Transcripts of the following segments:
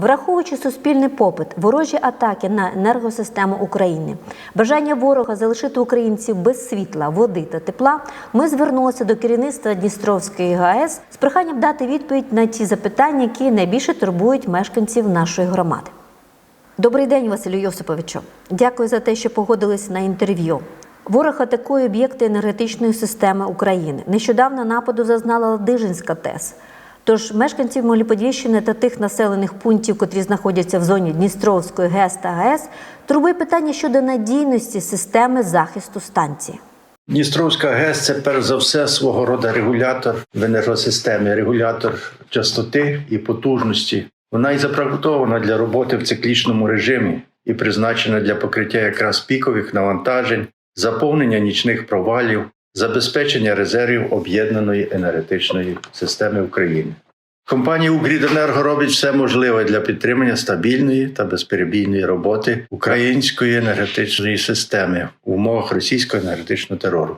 Враховуючи суспільний попит, ворожі атаки на енергосистему України, бажання ворога залишити українців без світла, води та тепла, ми звернулися до керівництва Дністровської ГАЕС з проханням дати відповідь на ті запитання, які найбільше турбують мешканців нашої громади. Добрий день, Василю Йосиповичу. Дякую за те, що погодились на інтерв'ю. Ворог атакує об'єкти енергетичної системи України. Нещодавно нападу зазнала Ладижинська ТЕС. Тож мешканців Моліподільщини та тих населених пунктів, котрі знаходяться в зоні Дністровської ГЕС та ГЕС, турбує питання щодо надійності системи захисту станції. Дністровська ГЕС це перш за все свого роду регулятор в енергосистемі, регулятор частоти і потужності. Вона і запроектована для роботи в циклічному режимі і призначена для покриття якраз пікових навантажень, заповнення нічних провалів, забезпечення резервів об'єднаної енергетичної системи України. Компанія «Укріденерго» робить все можливе для підтримання стабільної та безперебійної роботи української енергетичної системи в умовах російського енергетичного терору.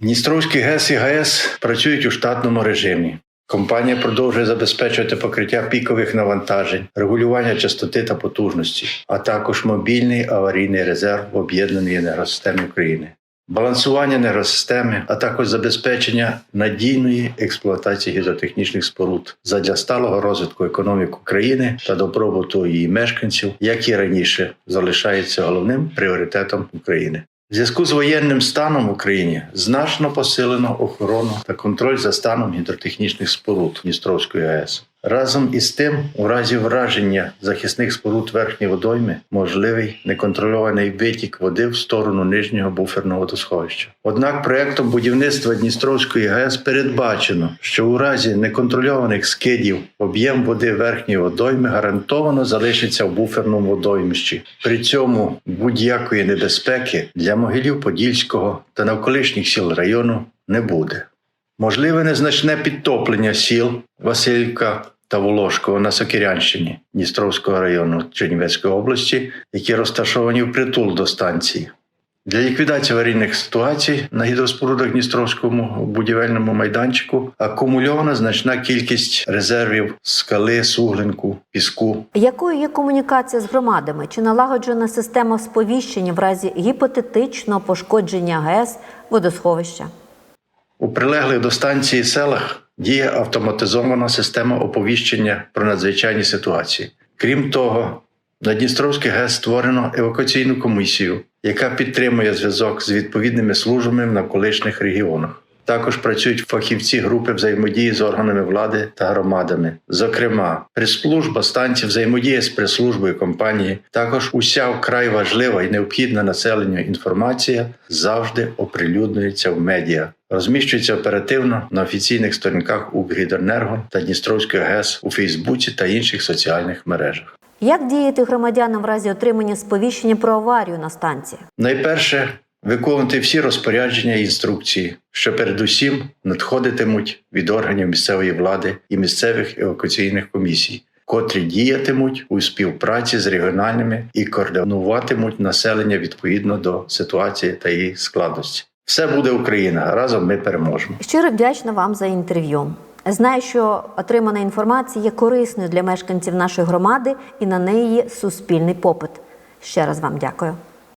Дністровські ГЕС і ГАЕС працюють у штатному режимі. Компанія продовжує забезпечувати покриття пікових навантажень, регулювання частоти та потужності, а також мобільний аварійний резерв в об'єднаній енергосистемі України. Балансування енергосистеми, а також забезпечення надійної експлуатації гідротехнічних споруд задля сталого розвитку економіки країни та добробуту її мешканців, як і раніше, залишається головним пріоритетом України. В зв'язку з воєнним станом в Україні значно посилено охорону та контроль за станом гідротехнічних споруд Дністровської АЕС. Разом із тим, у разі враження захисних споруд верхньої водойми можливий неконтрольований витік води в сторону нижнього буферного водосховища. Однак проектом будівництва Дністровської ГАЕС передбачено, що у разі неконтрольованих скидів об'єм води верхньої водойми гарантовано залишиться в буферному водоймищі. При цьому будь-якої небезпеки для могилів Подільського та навколишніх сіл району не буде. Можливе незначне підтоплення сіл Васильівка та Волошково на Сокирянщині Дністровського району Чернівецької області, які розташовані впритул до станції. Для ліквідації аварійних ситуацій на гідроспорудах Дністровському будівельному майданчику акумульована значна кількість резервів скали, суглинку, піску. Якою є комунікація з громадами? Чи налагоджена система сповіщення в разі гіпотетичного пошкодження ГЕС водосховища? У прилеглих до станції селах діє автоматизована система оповіщення про надзвичайні ситуації. Крім того, на Дністровський ГЕС створено евакуаційну комісію, яка підтримує зв'язок з відповідними службами в навколишніх регіонах. Також працюють фахівці групи взаємодії з органами влади та громадами. Зокрема, прес-служба станції взаємодіє з прес-службою компанії. Також уся вкрай важлива і необхідна населенню інформація завжди оприлюднюється в медіа. Розміщується оперативно на офіційних сторінках Укргіденерго та Дністровської ГЕС у Фейсбуці та інших соціальних мережах. Як діяти громадянам в разі отримання сповіщення про аварію на станції? Найперше виконувати всі розпорядження і інструкції, що передусім надходитимуть від органів місцевої влади і місцевих евакуаційних комісій, котрі діятимуть у співпраці з регіональними і координуватимуть населення відповідно до ситуації та її складності. Все буде Україна. Разом ми переможемо. Щиро вдячна вам за інтерв'ю. Знаю, що отримана інформація є корисною для мешканців нашої громади і на неї є суспільний попит. Ще раз вам дякую.